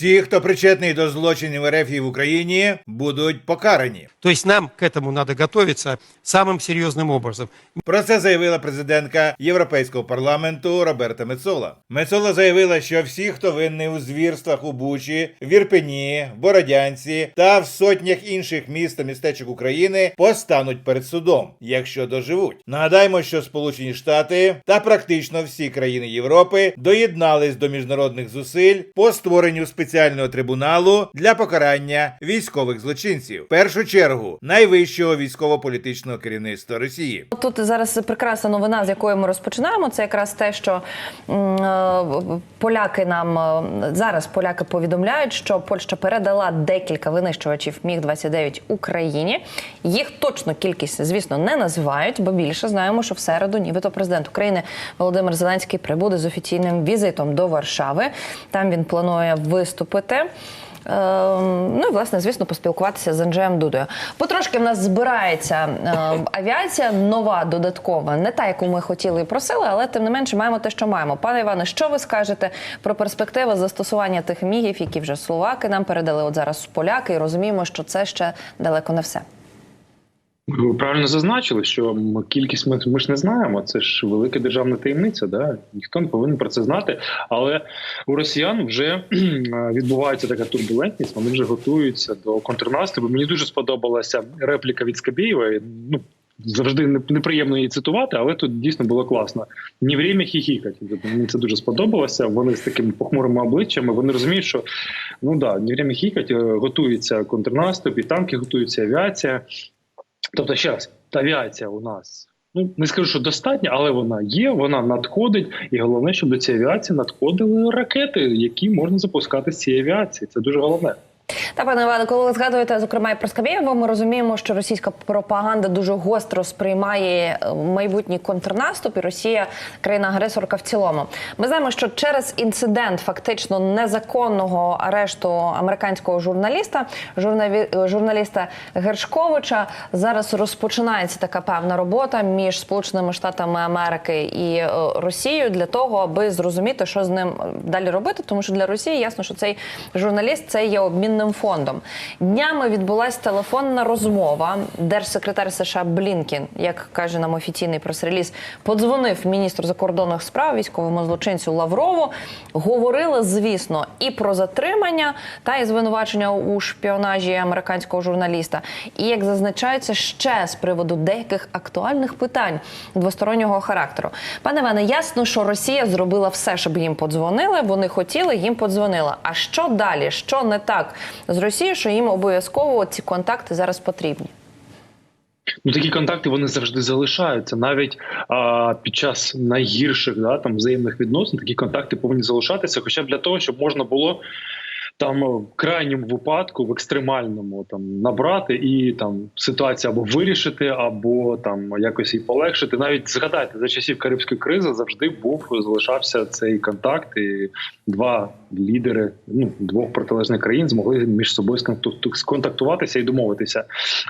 Всі, хто причетний до злочинів РФ і в Україні, будуть покарані. То есть нам к этому надо готовиться самым серьезным образом. Про це заявила президентка Європейського парламенту Роберта Мецола. Мецола заявила, що всі, хто винний у звірствах у Бучі, в Ірпені, в Бородянці та в сотнях інших міст та містечок України, постануть перед судом, якщо доживуть. Нагадаємо, що Сполучені Штати та практично всі країни Європи доєднались до міжнародних зусиль по створенню спеціального трибуналу для покарання військових злочинців. В першу чергу найвищого військово-політичного керівництва Росії. Тут зараз прекрасна новина, з якої ми розпочинаємо. Це якраз те, що е, поляки нам е, зараз поляки повідомляють, що Польща передала декілька винищувачів Міг 29 Україні. Їх точно кількість, звісно, не називають, бо більше знаємо, що в середу, нібито президент України Володимир Зеленський прибуде з офіційним візитом до Варшави. Там він планує виступити. Ем, Ну і власне, звісно, поспілкуватися з Анджеєм Дудою. Потрошки в нас збирається е, авіація нова, додаткова, не та, яку ми хотіли і просили, але тим не менше маємо те, що маємо. Пане Іване, що ви скажете про перспективи застосування тих мігів, які вже словаки нам передали от зараз поляки, і розуміємо, що це ще далеко не все. Ви правильно зазначили, що кількість ми, ми ж не знаємо. Це ж велика державна таємниця. Да? Ніхто не повинен про це знати. Але у росіян вже відбувається така турбулентність. Вони вже готуються до контрнаступу. Мені дуже сподобалася репліка від Скабєєва. Ну завжди неприємно її цитувати, але тут дійсно було класно. Ні время хіхікать. Тобто Мені це дуже сподобалося. Вони з такими похмурими обличчями. Вони розуміють, що ну да, ні время хікать, е, готується контрнаступ, і танки готуються, авіація. Тобто, ще раз, авіація у нас. Ну не скажу, що достатньо, але вона є, вона надходить, і головне, щоб до цієї авіації надходили ракети, які можна запускати з цієї авіації. Це дуже головне. Та пане Іване, коли ви згадуєте зокрема і про Скабєєва, ми розуміємо, що російська пропаганда дуже гостро сприймає е, майбутній контрнаступ, і Росія країна-агресорка в цілому. Ми знаємо, що через інцидент фактично незаконного арешту американського журналіста, журнаві- журналіста Гершковича, зараз розпочинається така певна робота між Сполученими Штатами Америки і е, Росією для того, аби зрозуміти, що з ним е, далі робити, тому що для Росії ясно, що цей журналіст це є обмінним фондом. Днями відбулася телефонна розмова. Держсекретар США Блінкін, як каже нам офіційний прес-реліз, подзвонив міністру закордонних справ військовому злочинцю Лаврову. Говорили, звісно, і про затримання та і звинувачення у шпіонажі американського журналіста. І як зазначається, ще з приводу деяких актуальних питань двостороннього характеру. Пане Іване, ясно, що Росія зробила все, щоб їм подзвонили. Вони хотіли, їм подзвонила. А що далі? Що не так з Росією, що їм обов'язково ці контакти зараз потрібні? Ну такі контакти вони завжди залишаються. Навіть а, під час найгірших да, там взаємних відносин такі контакти повинні залишатися, хоча б для того, щоб можна було. Там в крайньому випадку, в екстремальному, там набрати і там ситуацію або вирішити, або там якось її полегшити. Навіть згадайте за часів Карибської кризи завжди був залишався цей контакт, і два лідери ну двох протилежних країн змогли між собою сконтактуватися і домовитися.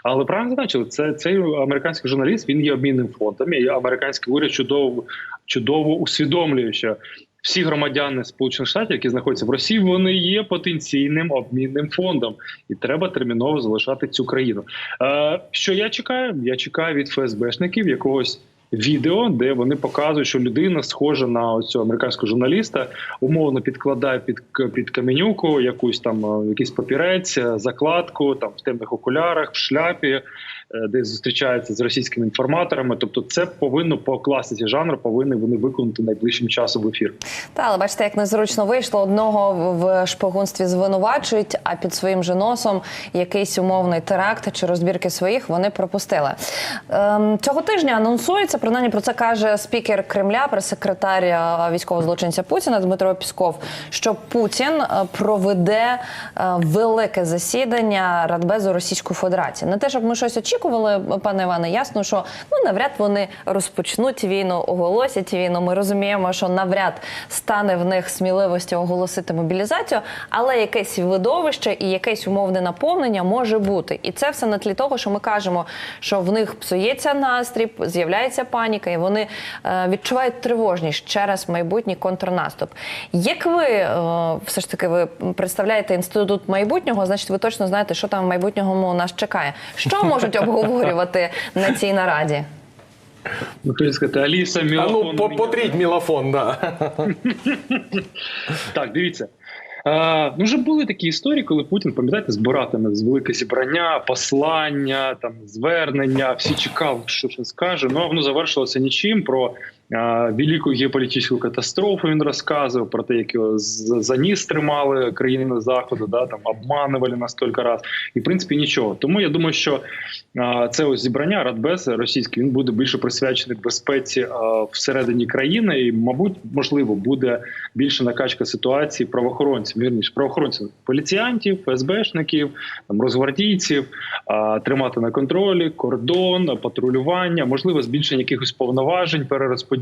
Але правильно зазначили, це цей американський журналіст. Він є обмінним фондом. І американський уряд чудово чудово усвідомлює, що всі громадяни Сполучених Штатів, які знаходяться в Росії, вони є потенційним обмінним фондом, і треба терміново залишати цю країну. Е, що я чекаю? Я чекаю від ФСБшників якогось. Відео, де вони показують, що людина схожа на цього американського журналіста, умовно підкладає під під каменюку якусь там е, якийсь папірець, закладку, там в темних окулярах, в шляпі, де зустрічається з російськими інформаторами. Тобто, це повинно по класиці жанру повинні вони виконати найближчим часом в ефір. Та, але бачите, як незручно вийшло. Одного в шпигунстві звинувачують, а під своїм же носом якийсь умовний теракт чи розбірки своїх вони пропустили. Ем, цього тижня анонсується, принаймні про це каже спікер Кремля, прес-секретар е, військового злочинця Путіна Дмитро Пісков, що Путін е, проведе е, велике засідання Радбезу Російської Федерації. Не те, щоб ми щось очікували. Очікували, пане Іване. Ясно, що ну навряд вони розпочнуть війну, оголосять війну. Ми розуміємо, що навряд стане в них сміливості оголосити мобілізацію, але якесь видовище і якесь умовне наповнення може бути. І це все на тлі того, що ми кажемо, що в них псується настрій, з'являється паніка, і вони е, відчувають тривожність через майбутній контрнаступ. Як ви е, все ж таки ви представляєте інститут майбутнього, значить ви точно знаєте, що там в майбутньому нас чекає. Що можуть обговорювати на цій нараді? Ну, хотів сказати, Аліса, А ну, по- потріть мілафон, да. Так, дивіться. Е, ну, вже були такі історії, коли Путін, пам'ятаєте, збиратиме з велике зібрання, послання, там звернення. Всі чекали, що він скаже. Ну а воно завершилося нічим. Про велику геополітичну катастрофу він розказував, про те, як його за ніс тримали країни заходу, да там обманували нас кілька раз. І в принципі нічого. Тому я думаю, що це ось зібрання Радбез російський він буде більше присвячений безпеці всередині країни, і, мабуть, можливо, буде більше накачка ситуації правоохоронців, вірніше правоохоронців, поліціянтів, ФСБшників, там розгвардійців, тримати на контролі кордон, патрулювання, можливо, збільшення якихось повноважень, перерозподілення.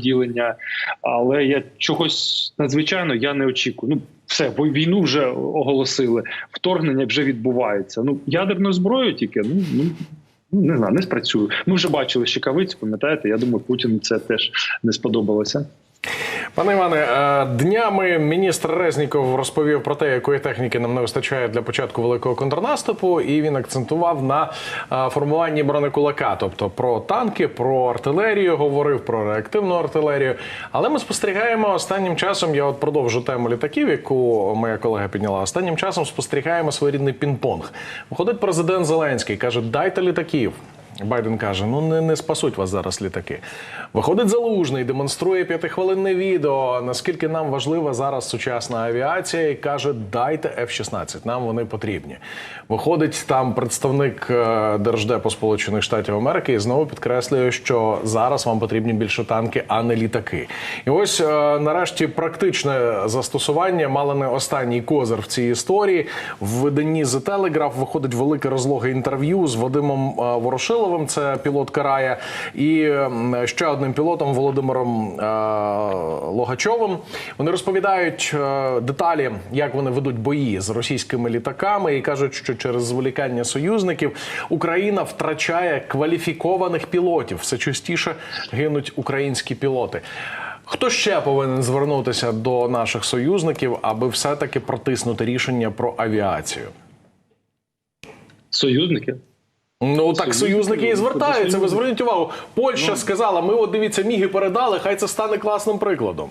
Але я чогось надзвичайно я не очікую. Ну. Все, війну вже оголосили, вторгнення вже відбувається. Ну ядерною зброєю тільки ну, ну ну, не знаю, не спрацюю. Ми вже бачили щекавицю, пам'ятаєте? Я думаю, Путіну це теж не сподобалося. Пане Іване, е, днями міністр Резніков розповів про те, якої техніки нам не вистачає для початку великого контрнаступу, і він акцентував на е, формуванні бронекулака, тобто про танки, про артилерію, говорив про реактивну артилерію. Але ми спостерігаємо останнім часом. Я от продовжу тему літаків, яку моя колега підняла. Останнім часом спостерігаємо своєрідний пінг-понг. Виходить президент Зеленський, каже: дайте літаків. Байден каже: ну не, не спасуть вас зараз літаки. Виходить залужний, демонструє п'ятихвилинне відео. Наскільки нам важлива зараз сучасна авіація, і каже: дайте F-16, нам вони потрібні. Виходить там представник е, держдепу Сполучених Штатів Америки і знову підкреслює, що зараз вам потрібні більше танки, а не літаки. І ось е, нарешті практичне застосування мало не останній козир в цій історії. В виданні The Telegraph виходить велике розлоге інтерв'ю з Вадимом е, Ворошиловим, це пілот Карая, і ще одним пілотом Володимиром е, Логачовим. Вони розповідають е, деталі, як вони ведуть бої з російськими літаками, і кажуть, що через зволікання союзників Україна втрачає кваліфікованих пілотів. Все частіше гинуть українські пілоти. Хто ще повинен звернутися до наших союзників, аби все-таки протиснути рішення про авіацію? Союзники. Ну так Союзники, і ну, звертаються. Ви зверніть увагу. Польща сказала: ми от дивіться, міги передали. Хай це стане класним прикладом.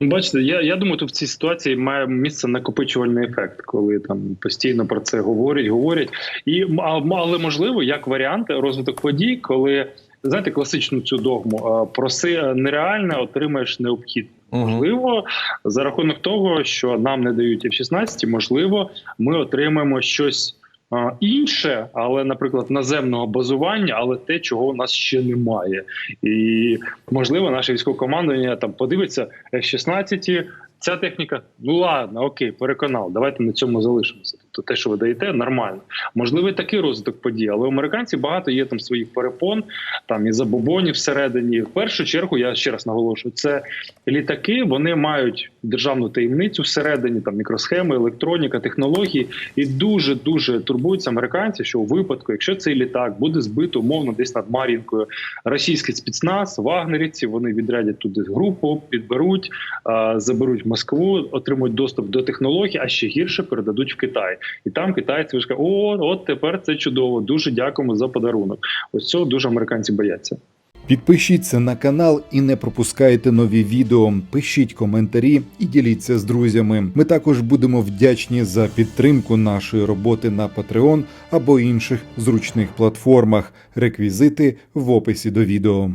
Ну, Бачите, я, я думаю, тут в цій ситуації має місце накопичувальний ефект, коли там постійно про це говорять, говорять. І але можливо, як варіант розвиток подій, коли знаєте класичну цю догму проси нереальне, отримаєш необхідне. Можливо, за рахунок того, що нам не дають F-16, можливо, ми отримаємо щось інше, але, наприклад, наземного базування, але те, чого у нас ще немає. І можливо, наше військове командування там подивиться F-16, ця техніка. Ну ладно, окей, переконав. Давайте на цьому залишимося. Тобто, те, що ви даєте, нормально. Можливо, і такий розвиток подій, але у американців багато є там своїх перепон, там і забобонів всередині. В першу чергу, я ще раз наголошую, це літаки. Вони мають державну таємницю всередині, там мікросхеми, електроніка, технології, і дуже дуже турбуються американці, що у випадку, якщо цей літак буде збито умовно десь над Мар'їнкою, російський спецназ, вагнерівці, вони відрядять туди групу, підберуть, заберуть Москву, отримують доступ до технологій, а ще гірше передадуть в Китай. І там китайці вже кажуть, о, от тепер це чудово. Дуже дякуємо за подарунок. Ось цього дуже американці бояться. Підпишіться на канал і не пропускайте нові відео. Пишіть коментарі і діліться з друзями. Ми також будемо вдячні за підтримку нашої роботи на Patreon або інших зручних платформах. Реквізити в описі до відео.